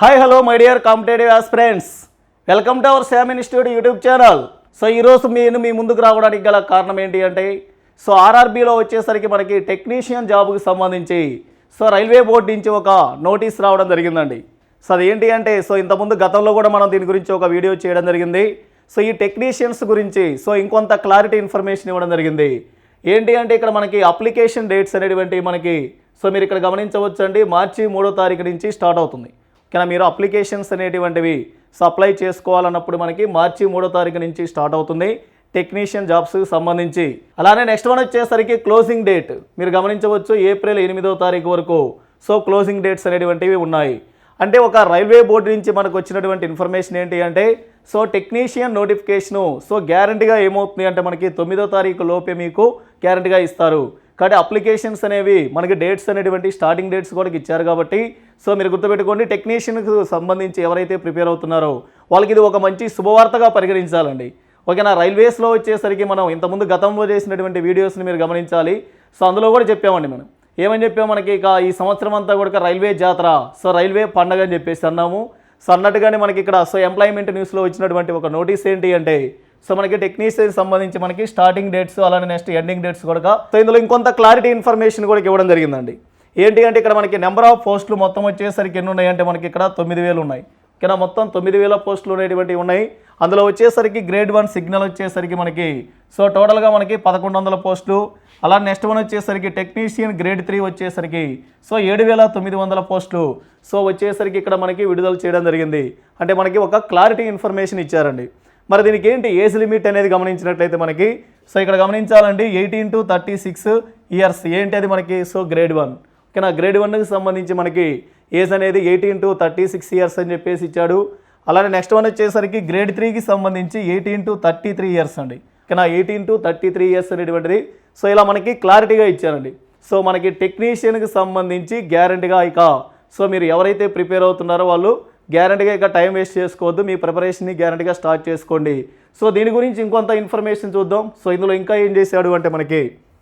Hi hello my dear competitive friends welcome to our Shyam institute YouTube channel so ఈరోజు నేను మీ ముందుకు రావడానికి గల కారణం ఏంటి అంటే సో ఆర్ఆర్బీలో వచ్చేసరికి మనకి టెక్నీషియన్ జాబ్కి సంబంధించి సో రైల్వే బోర్డు నుంచి ఒక నోటీస్ రావడం జరిగిందండి. సో అదేంటి ఏంటి అంటే సో ఇంతకుముందు గతంలో కూడా మనం దీని గురించి ఒక వీడియో చేయడం జరిగింది. సో ఈ టెక్నీషియన్స్ గురించి సో ఇంకొంత క్లారిటీ ఇన్ఫర్మేషన్ ఇవ్వడం జరిగింది. ఏంటి అంటే ఇక్కడ మనకి అప్లికేషన్ డేట్స్ అనేటువంటి మనకి సో మీరు ఇక్కడ గమనించవచ్చు అండి మార్చి మూడో తారీఖు నుంచి స్టార్ట్ అవుతుంది. కానీ మీరు అప్లికేషన్స్ అనేటువంటివి సప్లై చేసుకోవాలన్నప్పుడు మనకి మార్చి మూడో తారీఖు నుంచి స్టార్ట్ అవుతుంది. టెక్నీషియన్ జాబ్స్కి సంబంధించి. అలానే నెక్స్ట్ వన్ వచ్చేసరికి క్లోజింగ్ డేట్. మీరు గమనించవచ్చు ఏప్రిల్ ఎనిమిదో తారీఖు వరకు. సో క్లోజింగ్ డేట్స్ అనేటువంటివి ఉన్నాయి. అంటే ఒక రైల్వే బోర్డు నుంచి మనకు వచ్చినటువంటి ఇన్ఫర్మేషన్ ఏంటి అంటే సో టెక్నీషియన్ నోటిఫికేషను సో గ్యారంటీగా ఏమవుతుంది అంటే మనకి తొమ్మిదో తారీఖు లోపే మీకు గ్యారంటీగా ఇస్తారు. కానీ అప్లికేషన్స్ అనేవి మనకి డేట్స్ అనేటువంటి స్టార్టింగ్ డేట్స్ కూడా ఇచ్చారు కాబట్టి సో మీరు గుర్తుపెట్టుకోండి టెక్నీషియన్కి సంబంధించి ఎవరైతే ప్రిపేర్ అవుతున్నారో వాళ్ళకి ఇది ఒక మంచి శుభవార్తగా పరిగణించాలండి. ఓకేనా? రైల్వేస్లో వచ్చేసరికి మనం ఇంతకుముందు గతంలో చేసినటువంటి వీడియోస్ని మీరు గమనించాలి. సో అందులో కూడా చెప్పామండి మనం. ఏమని చెప్పాము మనకి? ఇక ఈ సంవత్సరం అంతా కూడా రైల్వే జాతర. సో రైల్వే పండగ అని చెప్పేసి అన్నాము. సో అన్నట్టుగానే మనకి ఇక్కడ సో ఎంప్లాయ్మెంట్ న్యూస్లో వచ్చినటువంటి ఒక నోటీస్ ఏంటి అంటే సో మనకి టెక్నీషియన్ సంబంధించి మనకి స్టార్టింగ్ డేట్స్ అలానే నెక్స్ట్ ఎండింగ్ డేట్స్ కూడా సో ఇందులో ఇంకొంత క్లారిటీ ఇన్ఫర్మేషన్ కూడా ఇవ్వడం జరిగిందండి. ఏంటి అంటే ఇక్కడ మనకి నెంబర్ ఆఫ్ పోస్టులు మొత్తం వచ్చేసరికి ఎన్ని ఉన్నాయి అంటే మనకి ఇక్కడ తొమ్మిది వేలు ఉన్నాయి. ఇక్కడ మొత్తం తొమ్మిది వేల పోస్టులు అనేటువంటివి ఉన్నాయి. అందులో వచ్చేసరికి గ్రేడ్ వన్ సిగ్నల్ వచ్చేసరికి మనకి సో టోటల్గా మనకి పదకొండు వందల పోస్టులు అలా నెక్స్ట్ వన్ వచ్చేసరికి టెక్నీషియన్ గ్రేడ్ త్రీ వచ్చేసరికి సో ఏడు వేల తొమ్మిది వందల పోస్టులు సో వచ్చేసరికి ఇక్కడ మనకి విడుదల చేయడం జరిగింది. అంటే మనకి ఒక క్లారిటీ ఇన్ఫర్మేషన్ ఇచ్చారండి. మరి దీనికి ఏంటి ఏజ్ లిమిట్ అనేది గమనించినట్లయితే మనకి సో ఇక్కడ గమనించాలండి eighteen to thirty six years ఏంటి అది మనకి? సో గ్రేడ్ వన్ ఓకేనా? గ్రేడ్ వన్కి సంబంధించి మనకి ఏజ్ అనేది eighteen to thirty six years అని చెప్పేసి ఇచ్చాడు. అలానే నెక్స్ట్ వన్ వచ్చేసరికి గ్రేడ్ త్రీకి సంబంధించి eighteen to thirty three years అండి. ఓకేనా? Eighteen to thirty three years అనేటువంటిది. సో ఇలా మనకి క్లారిటీగా ఇచ్చారండి. సో మనకి టెక్నీషియన్కి సంబంధించి గ్యారంటీగా ఇక సో మీరు ఎవరైతే ప్రిపేర్ అవుతున్నారో వాళ్ళు గ్యారంటీగా ఇక టైం వేస్ట్ చేసుకోవద్దు. మీ ప్రిపరేషన్ని గ్యారంటీగా స్టార్ట్ చేసుకోండి. సో దీని గురించి ఇంకొంత ఇన్ఫర్మేషన్ చూద్దాం. సో ఇందులో ఇంకా ఏం చేశాడు అంటే మనకి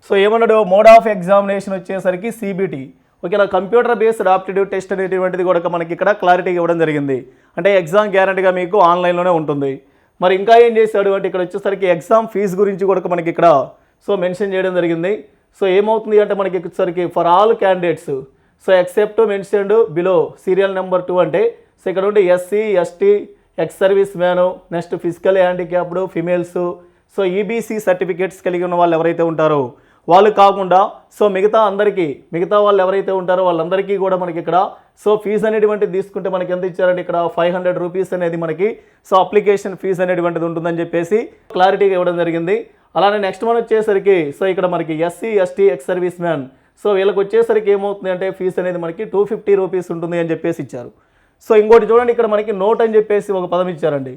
సో ఏమన్నాడు? మోడ్ ఆఫ్ ఎగ్జామినేషన్ వచ్చేసరికి సిబిటి ఓకేనా? కంప్యూటర్ బేస్డ్ ఆప్టిట్యూడ్ టెస్ట్ అనేటువంటిది కూడా మనకి ఇక్కడ క్లారిటీ ఇవ్వడం జరిగింది. అంటే ఎగ్జామ్ గ్యారంటీగా మీకు ఆన్లైన్లోనే ఉంటుంది. మరి ఇంకా ఏం చేశాడు అంటే ఇక్కడ వచ్చేసరికి ఎగ్జామ్ ఫీజు గురించి కూడా మనకి ఇక్కడ సో మెన్షన్ చేయడం జరిగింది. సో ఏమవుతుంది అంటే మనకి వచ్చేసరికి for all candidates so except mentioned below serial number two అంటే సో ఇక్కడ ఉండి SC ST ex service man next physical handicapped females so EBC certificates కలిగి ఉన్న వాళ్ళు ఎవరైతే ఉంటారో వాళ్ళు కాకుండా సో మిగతా అందరికీ మిగతా వాళ్ళు ఎవరైతే ఉంటారో వాళ్ళందరికీ కూడా మనకి ఇక్కడ సో ఫీజు అనేటువంటిది తీసుకుంటే మనకి ఎంత ఇచ్చారంటే ఇక్కడ ఫైవ్ హండ్రెడ్ రూపీస్ అనేది మనకి సో అప్లికేషన్ ఫీజు అనేటువంటిది ఉంటుందని చెప్పేసి క్లారిటీగా ఇవ్వడం జరిగింది. అలానే నెక్స్ట్ మనం వచ్చేసరికి సో ఇక్కడ మనకి SC ST ex service man so వీళ్ళకి వచ్చేసరికి ఏమవుతుంది అంటే ఫీజు అనేది మనకి టూ ఫిఫ్టీ రూపీస్ ఉంటుంది అని చెప్పేసి ఇచ్చారు. సో ఇంకోటి చూడండి ఇక్కడ మనకి నోట్ అని చెప్పేసి ఒక పదం ఇచ్చారండి.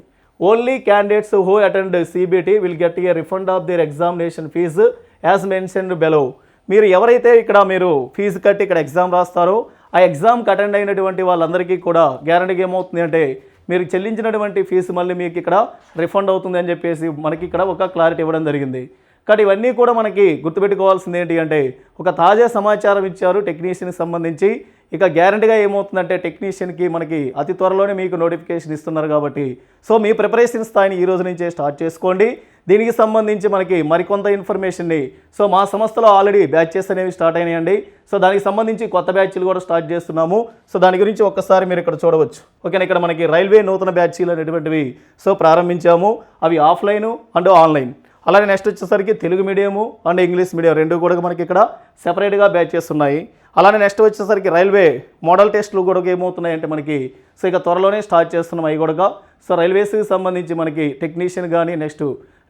Only candidates who attend CBT will get a refund of their examination fee as mentioned below మీరు ఎవరైతే ఇక్కడ మీరు ఫీజు కట్టి ఇక్కడ ఎగ్జామ్ రాస్తారో ఆ ఎగ్జామ్కి అటెండ్ అయినటువంటి వాళ్ళందరికీ కూడా గ్యారంటీగా ఏమవుతుంది అంటే మీరు చెల్లించినటువంటి ఫీజు మళ్ళీ మీకు ఇక్కడ రిఫండ్ అవుతుంది అని చెప్పేసి మనకి ఇక్కడ ఒక క్లారిటీ ఇవ్వడం జరిగింది. కానీ ఇవన్నీ కూడా మనకి గుర్తుపెట్టుకోవాల్సింది ఏంటి అంటే ఒక తాజా సమాచారం ఇచ్చారు టెక్నీషియన్కి సంబంధించి. ఇక గ్యారంటీగా ఏమవుతుందంటే టెక్నీషియన్కి మనకి అతి త్వరలోనే మీకు నోటిఫికేషన్ ఇస్తున్నారు కాబట్టి సో మీ ప్రిపరేషన్ స్థాయిని ఈ రోజు నుంచే స్టార్ట్ చేసుకోండి. దీనికి సంబంధించి మనకి మరికొంత ఇన్ఫర్మేషన్ని సో మా సంస్థలో ఆల్రెడీ బ్యాచెస్ అనేవి స్టార్ట్ అయినాయండి. సో దానికి సంబంధించి కొత్త బ్యాచ్లు కూడా స్టార్ట్ చేస్తున్నాము. సో దాని గురించి ఒక్కసారి మీరు ఇక్కడ చూడవచ్చు. ఓకేనా ఇక్కడ మనకి రైల్వే నూతన బ్యాచ్లు అనేటువంటివి సో ప్రారంభించాము. అవి ఆఫ్లైన్ అండ్ ఆన్లైన్. అలానే నెక్స్ట్ వచ్చేసరికి Telugu medium and English medium రెండు కూడా మనకి ఇక్కడ సెపరేట్గా బ్యాచెస్ ఉన్నాయి. అలానే నెక్స్ట్ వచ్చేసరికి రైల్వే మోడల్ టెస్టులు కూడా ఏమవుతున్నాయంటే మనకి సో ఇక త్వరలోనే స్టార్ట్ చేస్తున్నాం అవి కూడా సో రైల్వేస్కి సంబంధించి మనకి టెక్నీషియన్ కానీ నెక్స్ట్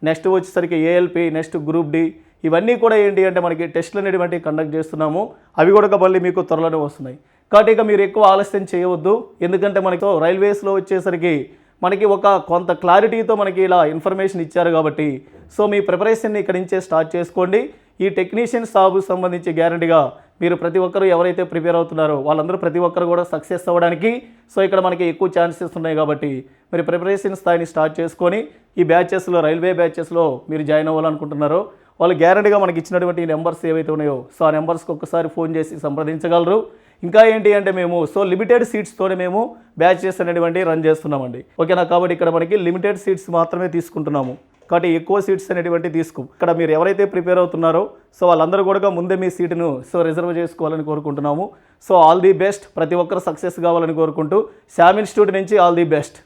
నెక్స్ట్ వచ్చేసరికి ఏఎల్పి నెక్స్ట్ గ్రూప్ డి ఇవన్నీ కూడా ఏంటి అంటే మనకి టెస్టులు అనేటువంటివి కండక్ట్ చేస్తున్నాము. అవి కూడా మళ్ళీ మీకు త్వరలోనే వస్తున్నాయి. కాబట్టి ఇక మీరు ఎక్కువ ఆలస్యం చేయవద్దు. ఎందుకంటే మనకి రైల్వేస్లో వచ్చేసరికి మనకి ఒక కొంత క్లారిటీతో మనకి ఇలా ఇన్ఫర్మేషన్ ఇచ్చారు కాబట్టి సో మీ ప్రిపరేషన్ని ఇక్కడి నుంచే స్టార్ట్ చేసుకోండి. ఈ టెక్నీషియన్ సాబు సంబంధించి గ్యారంటీగా మీరు ప్రతి ఒక్కరు ఎవరైతే ప్రిపేర్ అవుతున్నారో వాళ్ళందరూ ప్రతి ఒక్కరు కూడా సక్సెస్ అవ్వడానికి సో ఇక్కడ మనకి ఎక్కువ ఛాన్సెస్ ఉన్నాయి కాబట్టి మీరు ప్రిపరేషన్ స్థాయిని స్టార్ట్ చేసుకొని ఈ బ్యాచెస్లో రైల్వే బ్యాచెస్లో మీరు జాయిన్ అవ్వాలనుకుంటున్నారో వాళ్ళు గ్యారంటీగా మనకి ఇచ్చినటువంటి నెంబర్స్ ఏవైతే ఉన్నాయో సో ఆ నెంబర్స్కి ఒక్కసారి ఫోన్ చేసి సంప్రదించగలరు. ఇంకా ఏంటి అంటే మేము సో లిమిటెడ్ సీట్స్తోనే మేము బ్యాచెస్ అనేటువంటి రన్ చేస్తున్నామండి. ఓకేనా? కాబట్టి ఇక్కడ మనకి లిమిటెడ్ సీట్స్ మాత్రమే తీసుకుంటున్నాము. కాబట్టి ఎక్కువ సీట్స్ అనేటువంటి తీసుకో. ఇక్కడ మీరు ఎవరైతే ప్రిపేర్ అవుతున్నారో సో వాళ్ళందరూ కూడా ముందే మీ సీటును సో రిజర్వ్ చేసుకోవాలని కోరుకుంటున్నాము. సో ఆల్ ది బెస్ట్ ప్రతి ఒక్కరు సక్సెస్ కావాలని కోరుకుంటూ శామ్ ఇన్స్టిట్యూట్ నుంచి ఆల్ ది బెస్ట్